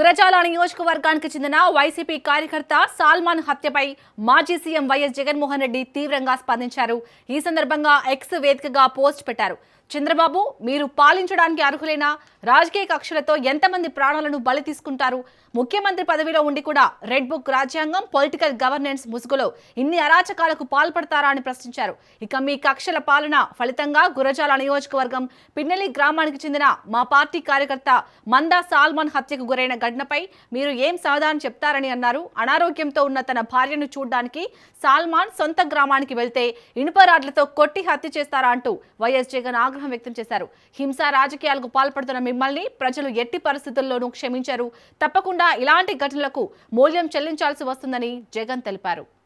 గురజాల నియోజకవర్గానికి చెందిన వైసీపీ కార్యకర్త సాల్మాన్ హత్యపై మాజీ సీఎం వైఎస్ జగన్మోహన్ రెడ్డి తీవ్రంగా స్పందించారు. ఈ సందర్భంగా ఎక్స్ వేదికగా పోస్ట్ పెట్టారు. చంద్రబాబు మీరు పాలించడానికి అర్హులైన రాజకీయ కక్షలతో ఎంతమంది ప్రాణాలను బలి తీసుకుంటారు? ముఖ్యమంత్రి పదవిలో ఉండి కూడా రెడ్ బుక్ రాజ్యాంగం పొలిటికల్ గవర్నెన్స్ ముసుగులో ఇన్ని అరాచకాలకు పాల్పడతారా అని ప్రశ్నించారు. ఇక మీ కక్షల పాలన ఫలితంగా గురజాల నియోజకవర్గం పిన్నెలి గ్రామానికి చెందిన మా పార్టీ కార్యకర్త మందా సాల్మాన్ హత్యకు గురైన ఘటనపై మీరు ఏం సమాధానం చెప్తారని అన్నారు. అనారోగ్యంతో ఉన్న తన భార్యను చూడడానికి సాల్మాన్ సొంత గ్రామానికి వెళ్తే ఇనుప రాడ్లతో కొట్టి హత్య చేస్తారా అంటూ వైఎస్ జగన్ ఆగ్రహం వ్యక్తం చేశారు. హింసా రాజకీయాలకు పాల్పడుతున్న మిమ్మల్ని ప్రజలు ఎట్టి పరిస్థితుల్లోనూ క్షమించారు. తప్పకుండా ఇలాంటి ఘటనలకు మూల్యం చెల్లించాల్సి వస్తుందని జగన్ తెలిపారు.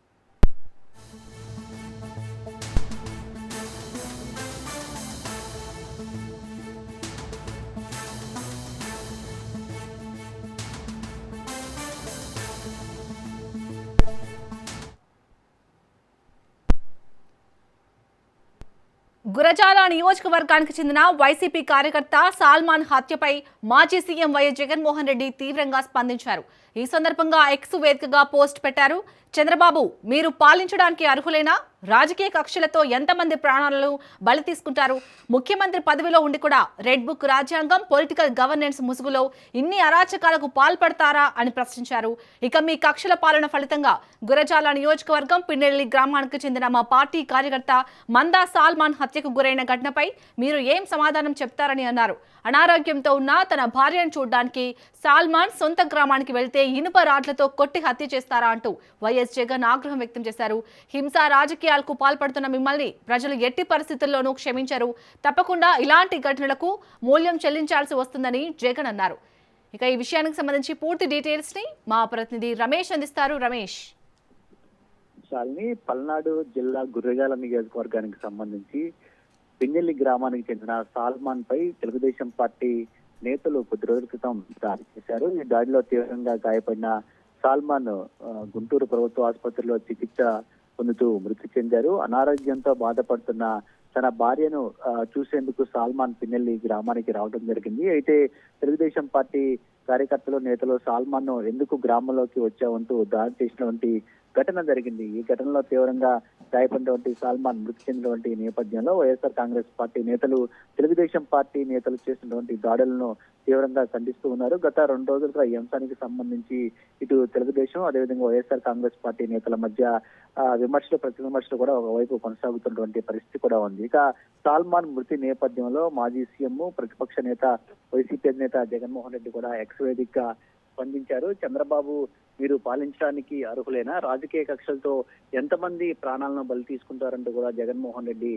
గురజాల నియోజకవర్గానికి చెందిన వైసీపీ కార్యకర్త సాల్మాన్ హత్యపై మాజీ సీఎం వైఎస్ జగన్మోహన్ రెడ్డి తీవ్రంగా స్పందించారు. ఈ సందర్భంగా ఎక్స్ వేదికగా పోస్ట్ పెట్టారు. చంద్రబాబు మీరు పాలించడానికి అర్హులేనా? రాజకీయ కక్షలతో ఎంతమంది ప్రాణాలను బలి తీసుకుంటారు? ముఖ్యమంత్రి పదవిలో ఉండి కూడా రెడ్ బుక్ రాజ్యాంగం పొలిటికల్ గవర్నెన్స్ ముసుగులో ఇన్ని అరాచకాలకు పాల్పడతారా అని ప్రశ్నించారు. ఇక మీ కక్షల పాలన ఫలితంగా గురజాల నియోజకవర్గం పిన్నెల్లి గ్రామానికి చెందిన మా పార్టీ కార్యకర్త మందా సాల్మాన్ హత్యకు గురైన ఘటనపై మీరు ఏం సమాధానం చెప్తారని అన్నారు. అనారోగ్యంతో ఉన్న తన భార్యను చూడడానికి సాల్మాన్ సొంత గ్రామానికి వెళ్తే ఇనుప రాడ్లతో కొట్టి హత్య చేస్తారా అంటూ వైఎస్ జగన్ ఆగ్రహం వ్యక్తం చేశారు. హింస రాజకీయాలకు పాల్పడుతున్న మిమ్మల్ని ప్రజలు ఎట్టి పరిస్థితుల్లోనూ క్షమించరు. తప్పకుండా ఇలాంటి ఘటనలకు మూల్యం చెల్లించాల్సి వస్తుందని జగన్ అన్నారు. ఇక ఈ విషయానికి సంబంధించి పూర్తి డీటెయిల్స్ని మా ప్రతినిధి రమేష్ అందిస్తారు. రమేష్. పల్నాడు జిల్లా గుర్రగాల నియోజకవర్గానికి సంబంధించి పిన్నెల్లి గ్రామానికి చెందిన సాల్మాన్ పై తెలుగుదేశం పార్టీ నేతలు కొద్ది రోజుల క్రితం దాడి చేశారు. ఈ దాడిలో తీవ్రంగా గాయపడిన సాల్మాన్ గుంటూరు ప్రభుత్వ ఆసుపత్రిలో చికిత్స పొందుతూ మృతి చెందారు. అనారోగ్యంతో బాధపడుతున్న తన భార్యను చూసేందుకు సాల్మాన్ పిన్నెల్లి గ్రామానికి రావడం జరిగింది. అయితే తెలుగుదేశం పార్టీ కార్యకర్తలు నేతలు సాల్మాన్ను ఎందుకు గ్రామంలోకి వచ్చావంటూ దాడి చేసినటువంటి ఘటన జరిగింది. ఈ ఘటనలో తీవ్రంగా గాయపడినటువంటి సాల్మాన్ మృతి చెందినటువంటి నేపథ్యంలో వైఎస్ఆర్ కాంగ్రెస్ పార్టీ నేతలు తెలుగుదేశం పార్టీ నేతలు చేసినటువంటి దాడులను తీవ్రంగా ఖండిస్తూ ఉన్నారు. గత రెండు రోజులుగా ఈ అంశానికి సంబంధించి ఇటు తెలుగుదేశం అదేవిధంగా వైఎస్ఆర్ కాంగ్రెస్ పార్టీ నేతల మధ్య ఆ, విమర్శలు ప్రతి విమర్శలు కూడా ఒకవైపు కొనసాగుతున్నటువంటి పరిస్థితి కూడా ఉంది. ఇక సాల్మాన్ మృతి నేపథ్యంలో మాజీ సీఎం ప్రతిపక్ష నేత వైసీపీ నేత జగన్మోహన్ రెడ్డి కూడా ఎక్స్ వేదికగా స్పందించారు. చంద్రబాబు మీరు పాలించడానికి అర్హులేనా? రాజకీయ కక్షలతో ఎంతమంది ప్రాణాలను బలి తీసుకుంటారంటూ కూడా జగన్మోహన్ రెడ్డి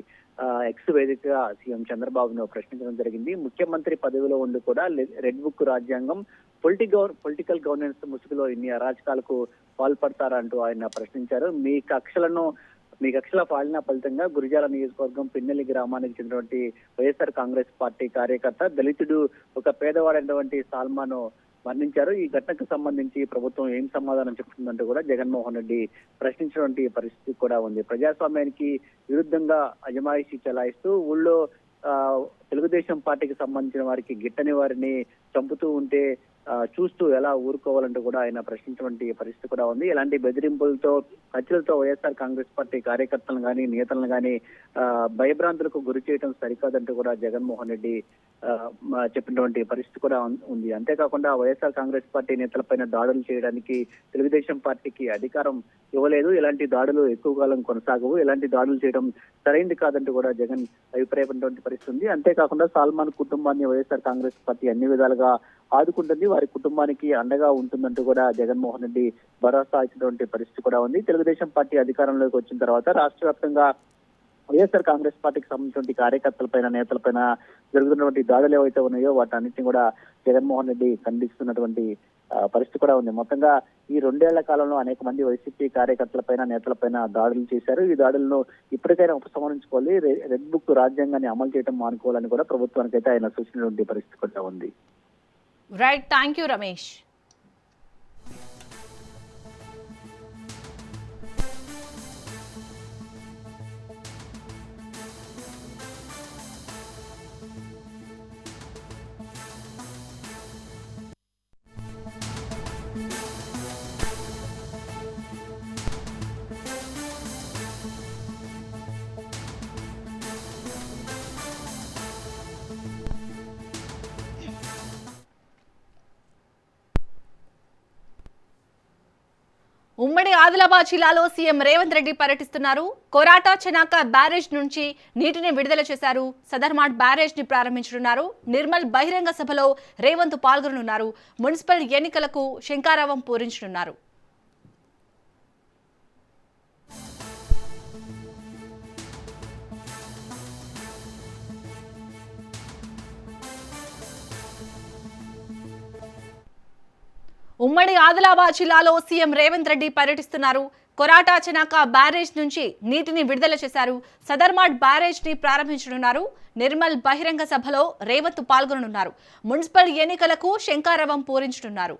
ఎక్స్ వేదికగా సీఎం చంద్రబాబును ప్రశ్నించడం జరిగింది. ముఖ్యమంత్రి పదవిలో ఉండి కూడా రెడ్ బుక్ రాజ్యాంగం పొలిటికల్ పొలిటికల్ గవర్నెన్స్ ముసుగులో ఇన్ని అరాచకాలకు పాల్పడతారంటూ ఆయన ప్రశ్నించారు. మీ కక్షలను మీ కక్షల పాలన ఫలితంగా గురిజాల నియోజకవర్గం పిన్నెల్లి గ్రామానికి చెందినటువంటి వైఎస్ఆర్ కాంగ్రెస్ పార్టీ కార్యకర్త దళితుడు ఒక పేదవాడైనటువంటి సాల్మాను మరణించారు ఈ ఘటనకు సంబంధించి ప్రభుత్వం ఏం సమాధానం చెప్తుందంటే కూడా జగన్మోహన్ రెడ్డి ప్రశ్నించినటువంటి పరిస్థితి కూడా ఉంది. ప్రజాస్వామ్యానికి విరుద్ధంగా అజమాయిషీ చెలాయిస్తూ ఊళ్ళో ఆ, తెలుగుదేశం పార్టీకి సంబంధించిన వారికి గిట్టని వారిని చంపుతూ ఉంటే చూస్తూ ఎలా ఊరుకోవాలంటూ కూడా ఆయన ప్రశ్నించినటువంటి పరిస్థితి కూడా ఉంది. ఇలాంటి బెదిరింపులతో హత్యలతో వైఎస్ఆర్ కాంగ్రెస్ పార్టీ కార్యకర్తలను కానీ నేతలను కానీ భయభ్రాంతులకు గురి చేయడం సరికాదంటూ కూడా జగన్మోహన్ రెడ్డి చెప్పినటువంటి పరిస్థితి కూడా ఉంది. అంతేకాకుండా వైఎస్ఆర్ కాంగ్రెస్ పార్టీ నేతలపైన దాడులు చేయడానికి తెలుగుదేశం పార్టీకి అధికారం ఇవ్వలేదు. ఇలాంటి దాడులు ఎక్కువ కాలం కొనసాగవు. ఇలాంటి దాడులు చేయడం సరైంది కాదంటూ కూడా జగన్ అభిప్రాయపడినటువంటి పరిస్థితి ఉంది. అంతేకాకుండా సాల్మాన్ కుటుంబాన్ని వైఎస్ఆర్ కాంగ్రెస్ పార్టీ అన్ని విధాలుగా ఆదుకుంటుంది. వారి కుటుంబానికి అండగా ఉంటుందంటూ కూడా జగన్మోహన్ రెడ్డి భరోసా ఇచ్చినటువంటి పరిస్థితి కూడా ఉంది. తెలుగుదేశం పార్టీ అధికారంలోకి వచ్చిన తర్వాత రాష్ట్ర వ్యాప్తంగా వైఎస్ఆర్ కాంగ్రెస్ పార్టీకి సంబంధించిన కార్యకర్తలపైన నేతలపైన జరుగుతున్నటువంటి దాడులు ఏవైతే ఉన్నాయో వాటన్నిటిని కూడా జగన్మోహన్ రెడ్డి ఖండిస్తున్నటువంటి పరిస్థితి కూడా ఉంది. మొత్తంగా ఈ రెండేళ్ళ కాలంలో అనేక మంది వైసీపీ కార్యకర్తలపైన నేతలపైన దాడులు చేశారు. ఈ దాడులను ఇప్పటికైనా ఉపసంహరించుకోవాలి. రెడ్ బుక్ రాజ్యాంగాన్ని అమలు చేయడం మానుకోవాలని కూడా ప్రభుత్వానికి అయితే ఆయన సూచించినటువంటి పరిస్థితి కూడా ఉంది. Right. Thank you, Ramesh. Adilabad జిల్లాలో సీఎం రేవంత్ రెడ్డి పర్యటిస్తున్నారు. కొరాటా చెనాక బ్యారేజ్ నుంచి నీటిని విడుదల చేశారు. సదర్మాట్ బ్యారేజ్ని ప్రారంభించనున్నారు. నిర్మల్ బహిరంగ సభలో రేవంత్ పాల్గొననున్నారు. మున్సిపల్ ఎన్నికలకు శంకారావం పూరించనున్నారు. ఉమ్మడి ఆదిలాబాద్ జిల్లాలో సీఎం రేవంత్ రెడ్డి పర్యటిస్తున్నారు. కొరాటా చెనాక బ్యారేజ్ నుంచి నీటిని విడుదల చేశారు. సదర్మాట్ బ్యారేజ్ని ప్రారంభించనున్నారు. నిర్మల్ బహిరంగ సభలో రేవంత్ పాల్గొననున్నారు. మున్సిపల్ ఎన్నికలకు శంకారవం పూరించనున్నారు.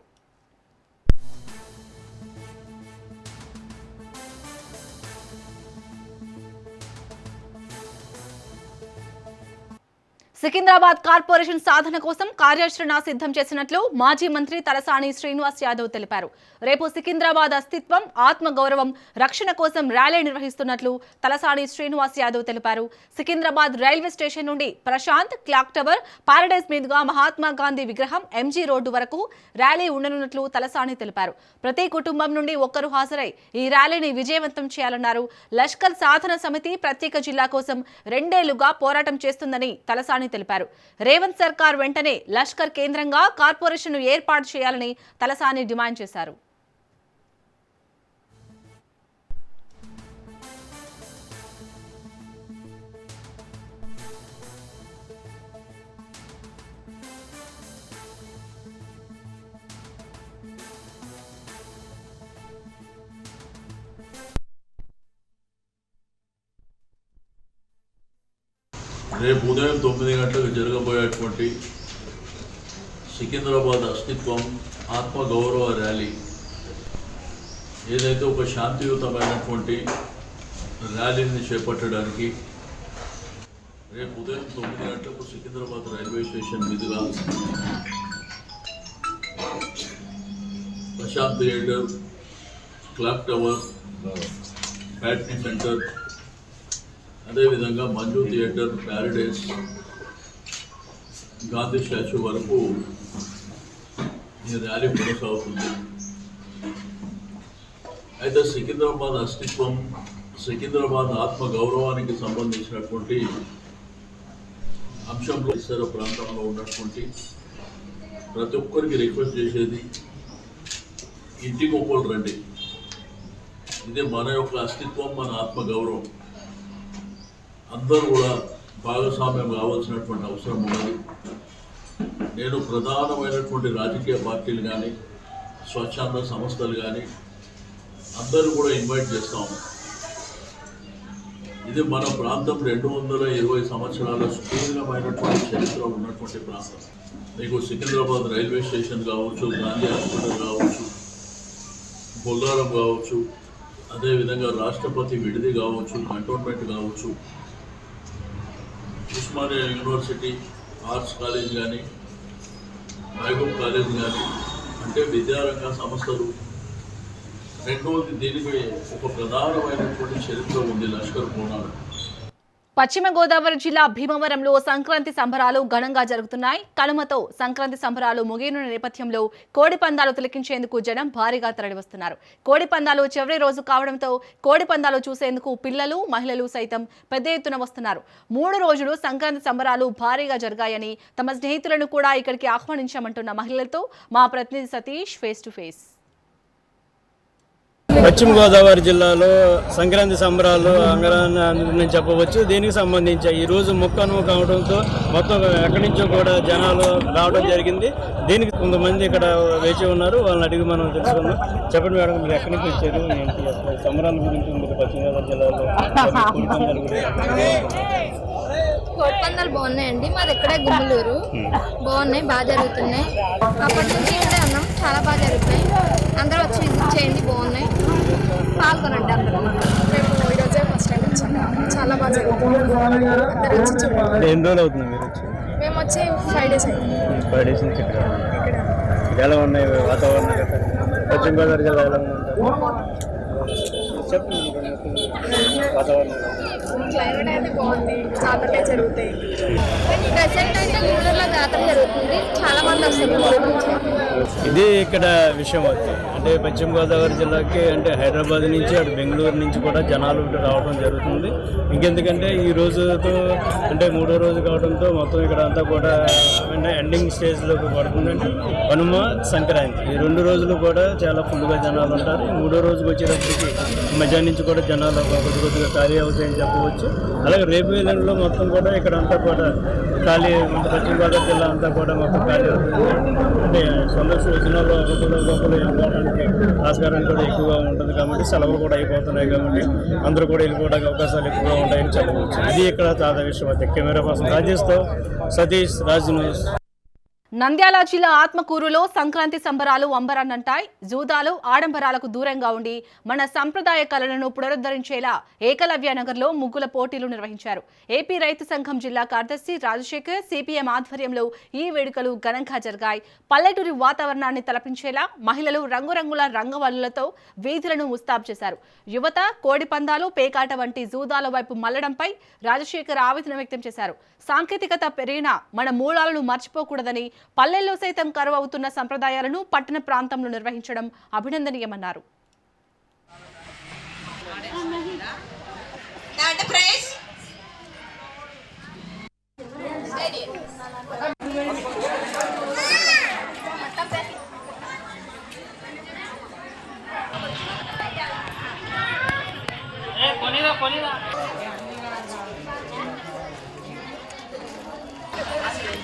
సికింద్రాబాద్ కార్పొరేషన్ సాధన కోసం కార్యాచరణ సిద్ధం చేసినట్లు మాజీ మంత్రి తలసాని శ్రీనివాస్ యాదవ్ తెలిపారు. రేపు సికింద్రాబాద్ అస్తిత్వం ఆత్మగౌరవం రక్షణ కోసం ర్యాలీ నిర్వహిస్తున్నట్లు తలసాని శ్రీనివాస్ యాదవ్ తెలిపారు. సికింద్రాబాద్ రైల్వే స్టేషన్ నుండి ప్రశాంత్ క్లాక్ టవర్ పారడైజ్ మీదుగా మహాత్మా గాంధీ విగ్రహం ఎంజీ రోడ్డు వరకు ర్యాలీ ఉండనున్నట్లు తలసాని తెలిపారు. ప్రతి కుటుంబం నుండి ఒక్కరు హాజరై ఈ ర్యాలీని విజయవంతం చేయాలన్నారు. లష్కర్ సాధన సమితి ప్రత్యేక జిల్లా కోసం రెండేళ్ళుగా పోరాటం చేస్తుందని తలసాని తెలిపారు. రేవంత్ సర్కార్ వెంటనే లష్కర్ కేంద్రంగా కార్పొరేషన్ను ఏర్పాటు చేయాలని తలసాని డిమాండ్ చేశారు. రేపు ఉదయం తొమ్మిది గంటలకు జరగబోయేటువంటి సికింద్రాబాద్ అస్తిత్వం ఆత్మగౌరవ ర్యాలీ ఏదైతే ఒక శాంతియుతమైనటువంటి ర్యాలీని చేపట్టడానికి రేపు ఉదయం తొమ్మిది గంటలకు సికింద్రాబాద్ రైల్వే స్టేషన్ మీదుగా Prashanth theatre clock tower Patny centre అదేవిధంగా Manju theatre Paradise Gandhi statue వరకు ఈ ర్యాలీ కొనసాగుతుంది. అయితే సికింద్రాబాద్ అస్తిత్వం సికింద్రాబాద్ ఆత్మ గౌరవానికి సంబంధించినటువంటి అంశంలో ఇతర ప్రాంతంలో ఉన్నటువంటి ప్రతి ఒక్కరికి రిక్వెస్ట్ చేసేది ఇంటికి ఒక్కరు రండి. ఇదే మన యొక్క అస్తిత్వం మన ఆత్మ గౌరవం. అందరూ కూడా భాగస్వామ్యం కావాల్సినటువంటి అవసరం ఉన్నది. నేను ప్రధానమైనటువంటి రాజకీయ పార్టీలు కానీ స్వచ్ఛంద సంస్థలు కానీ అందరూ కూడా ఇన్వైట్ చేస్తాము. ఇది మన ప్రాంతం రెండు వందల ఇరవై సంవత్సరాల సుదీర్ఘమైనటువంటి చరిత్ర ఉన్నటువంటి ప్రాంతం. మీకు సికింద్రాబాద్ రైల్వే స్టేషన్ కావచ్చు గాంధీ హాస్పిటల్ కావచ్చు బొల్లారం కావచ్చు అదేవిధంగా రాష్ట్రపతి విడిది కావచ్చు కంటోన్మెంట్ కావచ్చు ఉస్మానియా యూనివర్సిటీ ఆర్ట్స్ కాలేజ్ కానీ మహబూబ్ కాలేజ్ కానీ అంటే విద్యారంగ సంస్థలు రెండవది దీనికి ఒక ప్రధానమైనటువంటి చరిత్ర ఉంది లష్కర్ కోణాలు పశ్చిమ గోదావరి జిల్లా భీమవరంలో సంక్రాంతి సంబరాలు ఘనంగా జరుగుతున్నాయి. కనుమతో సంక్రాంతి సంబరాలు ముగియనున్న నేపథ్యంలో కోడి పందాలు తిలకించేందుకు జనం భారీగా తరలివస్తున్నారు. కోడి పందాలు చివరి రోజు కావడంతో కోడి పందాలు చూసేందుకు పిల్లలు మహిళలు సైతం పెద్ద ఎత్తున వస్తున్నారు. మూడు రోజులు సంక్రాంతి సంబరాలు భారీగా జరిగాయని తమ స్నేహితులను కూడా ఇక్కడికి ఆహ్వానించామంటున్న మహిళలతో మా ప్రతినిధి సతీష్ ఫేస్ టు ఫేస్ పశ్చిమ గోదావరి జిల్లాలో సంక్రాంతి సంబరాలు అంగరాన్ని చెప్పవచ్చు. దీనికి సంబంధించి ఈ రోజు ముక్కను కావడంతో మొత్తం ఎక్కడి నుంచో కూడా జనాలు రావడం జరిగింది. దీనికి కొంతమంది ఇక్కడ వేచి ఉన్నారు. వాళ్ళని అడిగి మనం తెలుసుకుందాం. చెప్పండి మేడం మీరు ఎక్కడి నుంచి వచ్చారు? సంబరాల గురించి మీరు పశ్చిమ గోదావరి జిల్లాలో కోడి కోడిపందాలు బాగున్నాయండి. మాది ఇక్కడే గుమ్మలూరు. బాగున్నాయి బాగా జరుగుతున్నాయి. అప్పటి నుంచి ఇక్కడే ఉన్నాం. చాలా బాగా జరుగుతాయి. అందరూ వచ్చి విజిట్ చేయండి బాగున్నాయి. పాల్గొనండి అందరూ. మేము ఈరోజే ఫస్ట్ టైం వచ్చాము చాలా బాగా జరుగుతుంది ఎన్ని రోజులు అవుతుంది మీరు వచ్చి? మేము వచ్చి ఫైవ్ డేస్ అయింది. ఫైవ్ డేస్ నుంచి ఇక్కడ ఎలా ఉన్నాయి వాతావరణం? పశ్చిమ గోదావరి జిల్లా ఎలా చెప్పండి వాతావరణం క్లైమేట్ అయితే బాగుంది. జాతరలే జరుగుతాయి. అయితే గుంటూరులో జాతర జరుగుతుంది. చాలా మంది వస్తారు. ఇది ఇక్కడ విషయం అవుతుంది అంటే పశ్చిమ గోదావరి జిల్లాకి అంటే హైదరాబాద్ నుంచి అటు బెంగళూరు నుంచి కూడా జనాలు రావడం జరుగుతుంది. ఇంకెందుకంటే ఈ రోజుతో అంటే మూడో రోజు కావడంతో మొత్తం ఇక్కడ అంతా కూడా అంటే ఎండింగ్ స్టేజ్లోకి పడుతుందంటే హనుమ సంక్రాంతి. ఈ రెండు రోజులు కూడా చాలా ఫుల్గా జనాలు ఉంటారు. మూడో రోజుకి వచ్చేటప్పటికి మధ్యాహ్నం నుంచి కూడా జనాలు కొద్ది కొద్దిగా ఖాళీ అవుతాయని చెప్పవచ్చు. అలాగే రేపు వేలంలో మొత్తం కూడా ఇక్కడ అంతా కూడా ఖాళీ పశ్చిమ గోదావరి జిల్లా అంతా కూడా మొత్తం ఖాళీ అవుతుంది. అంటే సందర్శన వచ్చిన వాళ్ళు ఒకరు వెళ్ళిపోవడానికి ఆస్కారం కూడా ఎక్కువగా ఉంటుంది కాబట్టి సెలవులు కూడా అయిపోతున్నాయి కాబట్టి అందరూ కూడా వెళ్ళిపోవడానికి అవకాశాలు ఎక్కువగా ఉంటాయని చెప్పవచ్చు. ఇది ఇక్కడ తాజా విషయం అయితే కెమెరా పర్సన్ రాజేష్తో సతీష్ రాజ్ న్యూస్. నంద్యాల జిల్లా ఆత్మకూరులో సంక్రాంతి సంబరాలు అంబరాన్నంటాయి. జూదాలు ఆడంబరాలకు దూరంగా ఉండి మన సంప్రదాయ కళలను పునరుద్ధరించేలా ఏకలవ్య నగర్లో ముగ్గుల పోటీలు నిర్వహించారు. ఏపీ రైతు సంఘం జిల్లా కార్యదర్శి రాజశేఖర్ సిపిఎం ఆధ్వర్యంలో ఈ వేడుకలు ఘనంగా జరిగాయి. పల్లెటూరి వాతావరణాన్ని తలపించేలా మహిళలు రంగురంగుల రంగవల్లులతో వీధులను ముస్తాబు చేశారు. యువత కోడి పందాలు పేకాట వంటి జూదాల వైపు మల్లడంపై రాజశేఖర్ ఆవేదన వ్యక్తం చేశారు. సాంకేతికత పెరిగినా మన మూలాలను మర్చిపోకూడదని పల్లెల్లో సైతం కరువు అవుతున్న సంప్రదాయాలను పట్టణ ప్రాంతంలో నిర్వహించడం అభినందనీయమన్నారు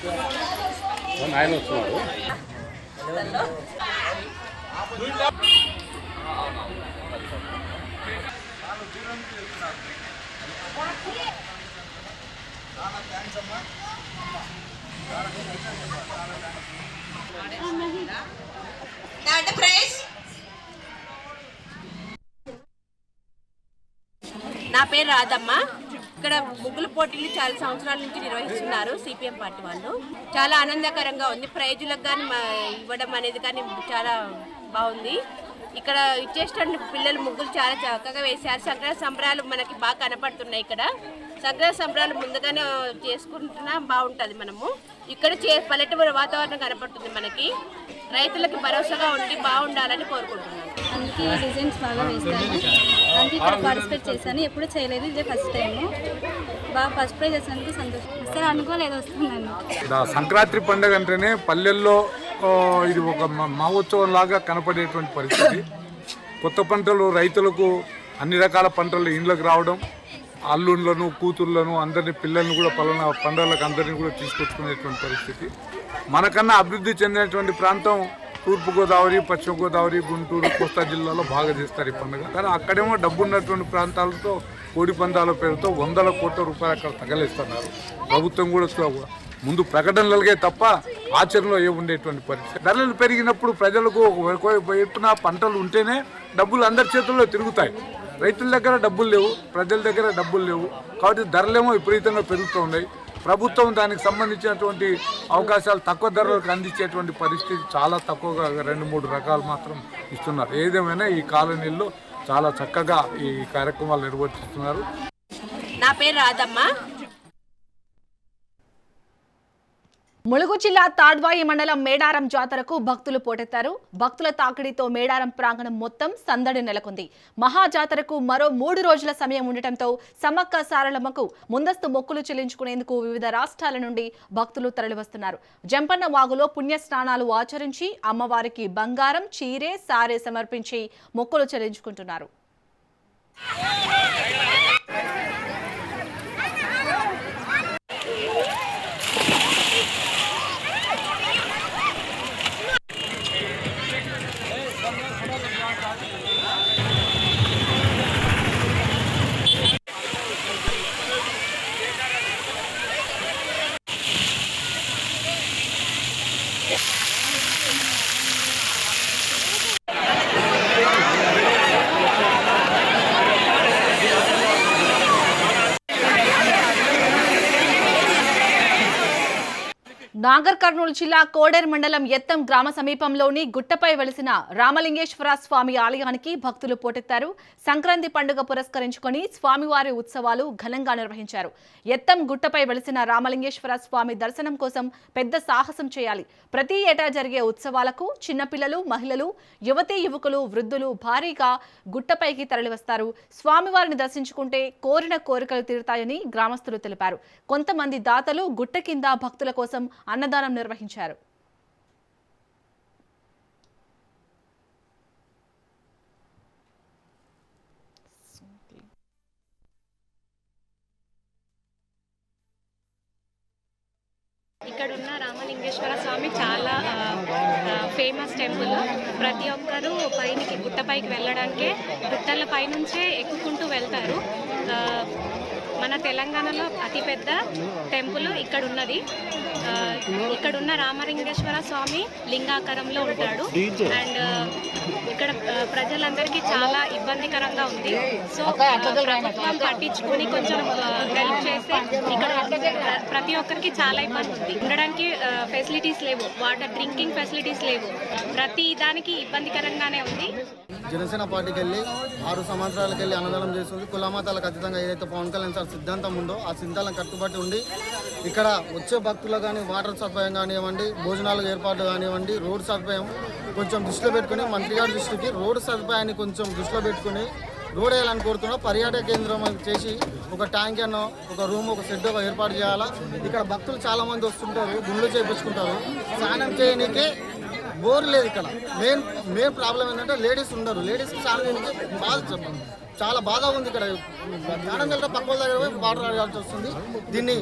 Yeah. ఆయన వస్తున్నాడు నా పేరు రాధమ్మ ఇక్కడ ముగ్గుల పోటీలు చాలా సంవత్సరాల నుంచి నిర్వహిస్తున్నారు సిపిఎం పార్టీ వాళ్ళు. చాలా ఆనందకరంగా ఉంది. ప్రైజులకు కానీ ఇవ్వడం అనేది కానీ చాలా బాగుంది. ఇక్కడ ఇచ్చేటువంటి పిల్లలు ముగ్గులు చాలా చక్కగా వేశారు. సంక్రాంతి సంబరాలు మనకి బాగా కనపడుతున్నాయి ఇక్కడ. సంక్రాంతి సంబరాలు ముందుగానే చేసుకుంటున్నా బాగుంటుంది మనము. ఇక్కడ చే పల్లెటూరు వాతావరణం కనపడుతుంది మనకి. రైతులకి భరోసాగా ఉండి బాగుండాలని కోరుకుంటున్నాను. అందుకే డిజైన్స్ బాగా వేస్తాను అందుకే ఇక్కడ పార్టిసిపేట్ చేశాను. ఎప్పుడు చేయలేదు. ఇదే ఫస్ట్ టైం బాగా ఫస్ట్ ప్రైజ్ వచ్చినందుకు సంతోషం. అసలు అనుకోలేదు వస్తుందండి సంక్రాంతి పండుగ అంటేనే పల్లెల్లో ఇది ఒక మహోత్సవం లాగా కనపడేటువంటి పరిస్థితి. కొత్త పంటలు రైతులకు అన్ని రకాల పంటలు ఇండ్లకు రావడం అల్లుళ్ళను కూతుళ్ళను అందరిని పిల్లల్ని కూడా పలానా పండుగలకు అందరినీ కూడా తీసుకొచ్చుకునేటువంటి పరిస్థితి. మనకన్నా అభివృద్ధి చెందినటువంటి ప్రాంతం తూర్పుగోదావరి పశ్చిమ గోదావరి గుంటూరు కోస్తా జిల్లాలో బాగా చేస్తారు ఈ పండుగ. కానీ అక్కడేమో డబ్బు ఉన్నటువంటి ప్రాంతాలతో కోడి పందాల పేరుతో వందల కోట్ల రూపాయలు అక్కడ తగలేస్తున్నారు. ప్రభుత్వం కూడా ముందు ప్రకటనలకే తప్ప ఆచరణలో ఏ ఉండేటువంటి పరిస్థితి. ధరలు పెరిగినప్పుడు ప్రజలకు ఒక వైపున పంటలు ఉంటేనే డబ్బులు అందరి చేతుల్లో తిరుగుతాయి. రైతుల దగ్గర డబ్బులు లేవు ప్రజల దగ్గర డబ్బులు లేవు. కాబట్టి ధరలేమో విపరీతంగా పెరుగుతూ ఉన్నాయి. ప్రభుత్వం దానికి సంబంధించినటువంటి అవకాశాలు తక్కువ ధరలకు అందించేటువంటి పరిస్థితి చాలా తక్కువగా రెండు మూడు రకాలు మాత్రం ఇస్తున్నారు. ఏదేమైనా ఈ కాలనీల్లో చాలా చక్కగా ఈ కార్యక్రమాలు నిర్వర్తిస్తున్నారు. నా పేరు రాధమ్మ. ములుగు జిల్లా తాడ్వాయి మండలం మేడారం జాతరకు భక్తులు పోటెత్తారు. భక్తుల తాకిడితో మేడారం ప్రాంగణం మొత్తం సందడి నెలకొంది. మహా జాతరకు మరో మూడు రోజుల సమయం ఉండటంతో సమ్మక్క సారలమ్మకు ముందస్తు మొక్కులు చెల్లించుకునేందుకు వివిధ రాష్ట్రాల నుండి భక్తులు తరలివస్తున్నారు. జంపన్న వాగులో పుణ్య స్నానాలు ఆచరించి అమ్మవారికి బంగారం చీరే సారే సమర్పించి మొక్కులు చెల్లించుకుంటున్నారు. నాగర్ కర్నూలు జిల్లా కోడేరు మండలం ఎత్తం గ్రామ సమీపంలోని గుట్టపై వెలిసిన రామలింగేశ్వర స్వామి ఆలయానికి భక్తులు పోటెత్తారు. సంక్రాంతి పండుగ పురస్కరించుకొని స్వామివారి ఉత్సవాలు ఘనంగా నిర్వహించారు. ఎత్తం గుట్టపై వెలిసిన రామలింగేశ్వర స్వామి దర్శనం కోసం పెద్ద సాహసం చేయాలి. ప్రతి ఏటా జరిగే ఉత్సవాలకు చిన్నపిల్లలు మహిళలు యువతీ యువకులు వృద్ధులు భారీగా గుట్టపైకి తరలివస్తారు. స్వామివారిని దర్శించుకుంటే కోరిన కోరికలు తీరుతాయని గ్రామస్తులు తెలిపారు. కొంతమంది దాతలు గుట్ట కింద భక్తుల కోసం అన్నదానం నిర్వహించారు. ఇక్కడ ఉన్న రామలింగేశ్వర స్వామి చాలా ఫేమస్ టెంపుల్ ప్రతి ఒక్కరూ పైనకి గుట్టపైకి వెళ్ళడానికే గుట్టల పైనుంచే ఎక్కుకుంటూ వెళ్తారు. మన తెలంగాణలో అతిపెద్ద టెంపుల్ ఇక్కడ ఉన్నది ఇక్కడ ఉన్న రామలింగేశ్వర స్వామి లింగాకారంలో ఉంటాడు. అండ్ ఇక్కడ ప్రజలందరికీ చాలా ఇబ్బందికరంగా ఉంది. సో ప్రభుత్వం పట్టించుకొని కొంచెం హెల్ప్ చేస్తే ఇక్కడ ప్ర- ప్రతి ఒక్కరికి చాలా ఇబ్బంది ఉంది. ఉండడానికి ఫెసిలిటీస్ లేవు. వాటర్ డ్రింకింగ్ ఫెసిలిటీస్ లేవు. ప్రతి దానికి ఇబ్బందికరంగానే ఉంది. జనసేన పార్టీకి వెళ్ళి ఆరు సంవత్సరాలకు వెళ్ళి అన్నదానం చేస్తుంది. కులమతాలకు అతీతంగా ఏదైతే పవన్ కళ్యాణ్ సార్ సిద్ధాంతం ఉందో ఆ సిద్ధాంతం కట్టుబడి ఉండి ఇక్కడ వచ్చే భక్తులు కానీ వాటర్ సదుపాయం కానివ్వండి భోజనాలు ఏర్పాటు కానివ్వండి రోడ్డు సదుపాయం కొంచెం దృష్టిలో పెట్టుకుని మంత్రి గారి దృష్టికి రోడ్డు సదుపాయాన్ని కొంచెం దృష్టిలో పెట్టుకుని రోడ్ వేయాలని కోరుతున్నా. పర్యాటక కేంద్రం చేసి ఒక ట్యాంక్ అన్న ఒక రూమ్ ఒక షెడ్ ఒక ఏర్పాటు చేయాలా? ఇక్కడ భక్తులు చాలామంది వస్తుంటారు గుండెలు చేపించుకుంటారు. స్నానం చేయనీకే బోర్ లేదు ఇక్కడ. మెయిన్ మెయిన్ ప్రాబ్లం ఏంటంటే లేడీస్ ఉండరు. లేడీస్కి చాలా బాధ చెప్పండి చాలా బాధ ఉంది ఇక్కడ. జ్ఞానం వెళ్ళడం పక్క దగ్గర పోయి వాటర్ అడగాల్సి వస్తుంది. దీన్ని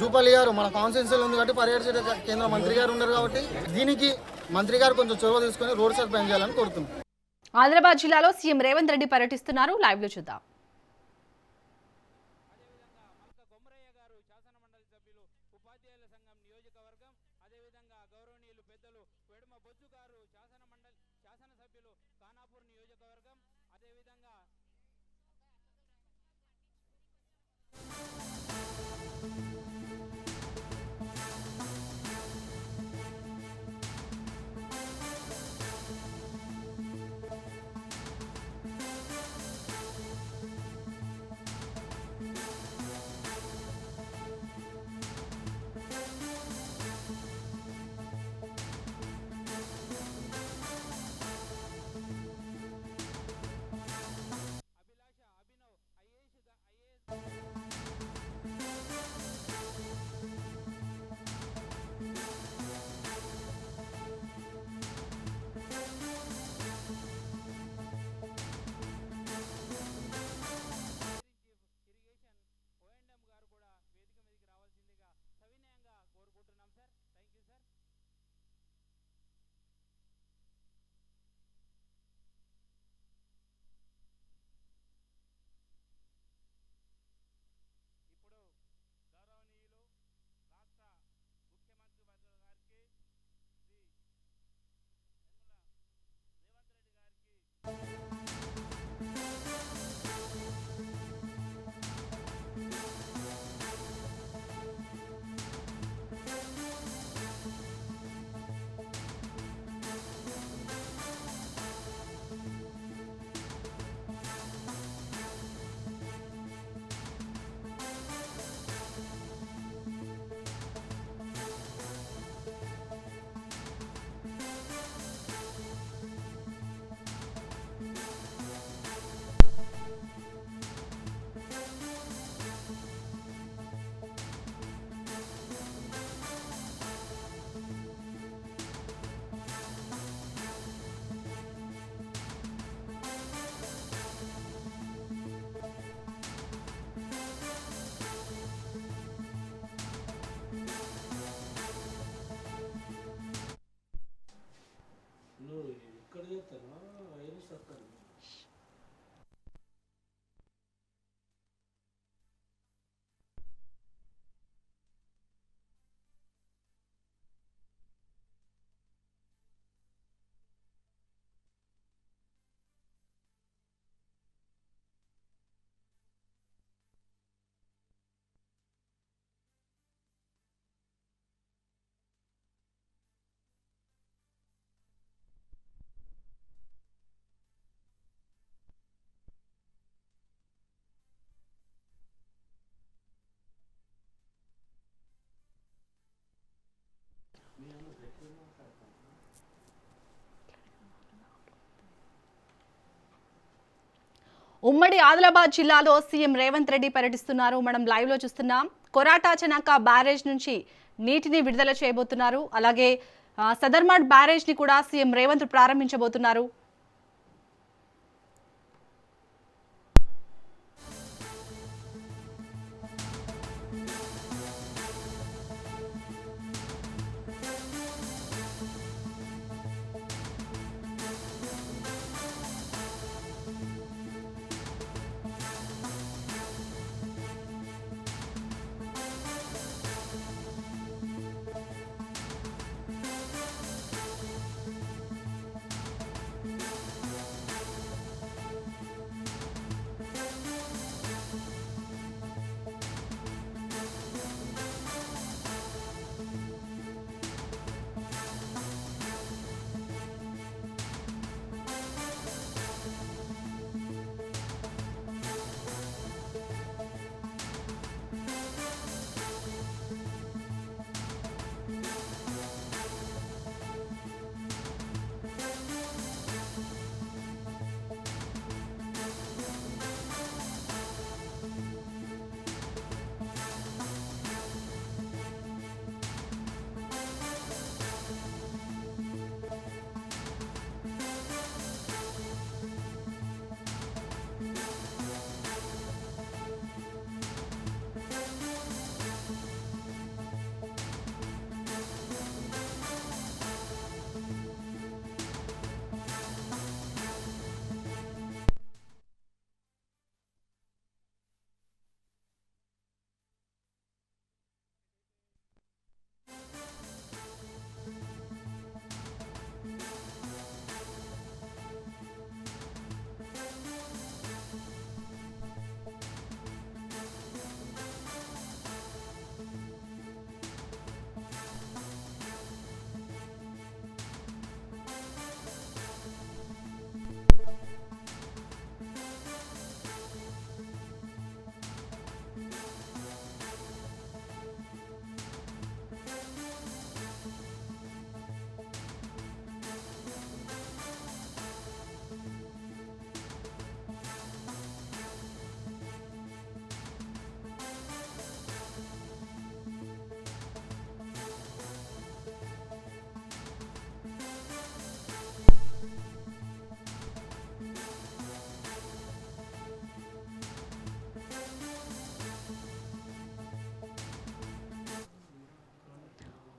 జూపల్లి గారు మన కాన్స్టిట్యూన్సీలో ఉంది కాబట్టి పర్యటన కేంద్ర మంత్రి గారు ఉన్నారు కాబట్టి దీనికి మంత్రి గారు కొంచెం చొరవ తీసుకొని రోడ్ సైడ్ పని చేయాలని కోరుతున్నాం. ఆదిలాబాద్ జిల్లాలో సీఎం రేవంత్ రెడ్డి పర్యటిస్తున్నారు. లైవ్లో చూద్దాం. ఉమ్మడి ఆదిలాబాద్ జిల్లాలో సీఎం రేవంత్ రెడ్డి పర్యటిస్తున్నారు. మనం లైవ్లో చూస్తున్నాం. కొరాటా చనాక బ్యారేజ్ నుంచి నీటిని విడుదల చేయబోతున్నారు. అలాగే సదర్మాడ్ సదర్మాట్ బ్యారేజ్ని కూడా సీఎం రేవంత్ ప్రారంభించబోతున్నారు.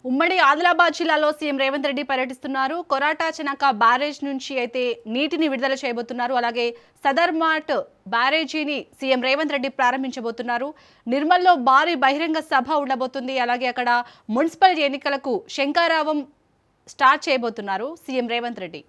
ఉమ్మడి ఆదిలాబాద్ జిల్లాలో సీఎం రేవంత్ రెడ్డి పర్యటిస్తున్నారు. కొరాటా చినక బ్యారేజ్ నుంచి అయితే నీటిని విడుదల చేయబోతున్నారు. అలాగే సదర్మాట్ బ్యారేజీని సీఎం రేవంత్ రెడ్డి ప్రారంభించబోతున్నారు. నిర్మల్లో భారీ బహిరంగ సభ ఉండబోతుంది. అలాగే అక్కడ మున్సిపల్ ఎన్నికలకు శంకారావం స్టార్ట్ చేయబోతున్నారు సీఎం రేవంత్ రెడ్డి.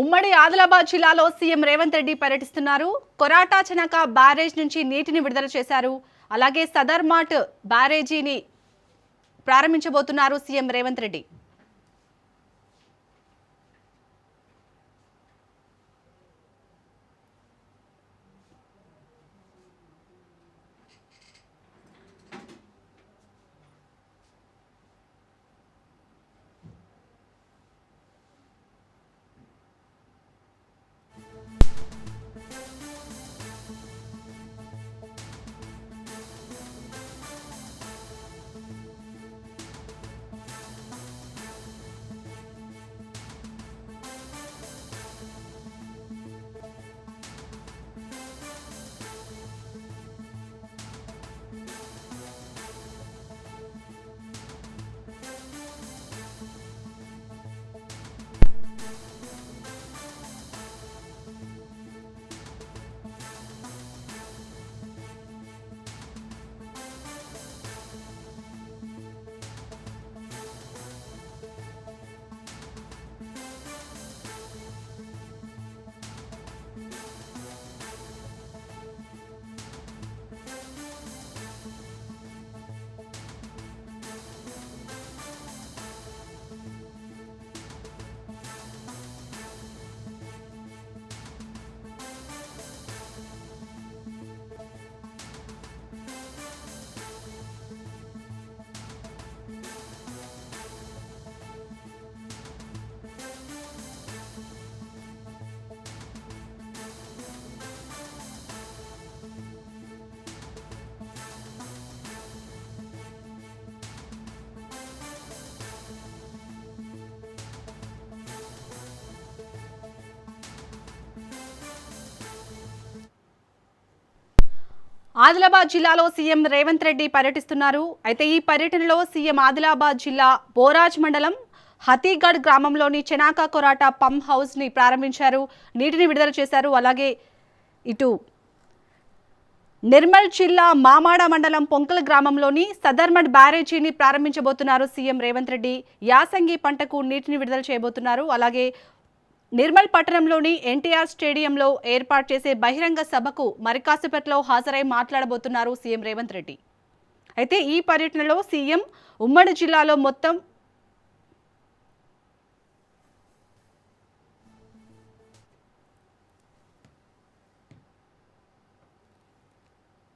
ఉమ్మడి ఆదిలాబాద్ జిల్లాలో సీఎం రేవంత్ రెడ్డి పర్యటిస్తున్నారు. కొరాటా చనక బ్యారేజ్ నుంచి నీటిని విడుదల చేశారు. అలాగే సదర్మాట్ బ్యారేజీని ప్రారంభించబోతున్నారు సీఎం రేవంత్ రెడ్డి. ఆదిలాబాద్ జిల్లాలో సీఎం రేవంత్ రెడ్డి పర్యటిస్తున్నారు. అయితే ఈ పర్యటనలో సీఎం ఆదిలాబాద్ జిల్లా బోరాజ్ మండలం హతీగఢ్ గ్రామంలోని చెనాకా కొరాట పంప్ హౌస్ని ప్రారంభించారు. నీటిని విడుదల చేశారు. అలాగే ఇటు నిర్మల్ జిల్లా మామాడ మండలం పొంకల గ్రామంలోని సదర్మడ్ బ్యారేజీని ప్రారంభించబోతున్నారు సీఎం రేవంత్ రెడ్డి. యాసంగి పంటకు నీటిని విడుదల చేయబోతున్నారు. అలాగే నిర్మల్ పట్టణంలోని ఎన్టీఆర్ స్టేడియంలో ఏర్పాటు చేసే బహిరంగ సభకు మరికాసేపట్లో హాజరై మాట్లాడబోతున్నారు సీఎం రేవంత్ రెడ్డి. అయితే ఈ పర్యటనలో సీఎం ఉమ్మడి జిల్లాలో మొత్తం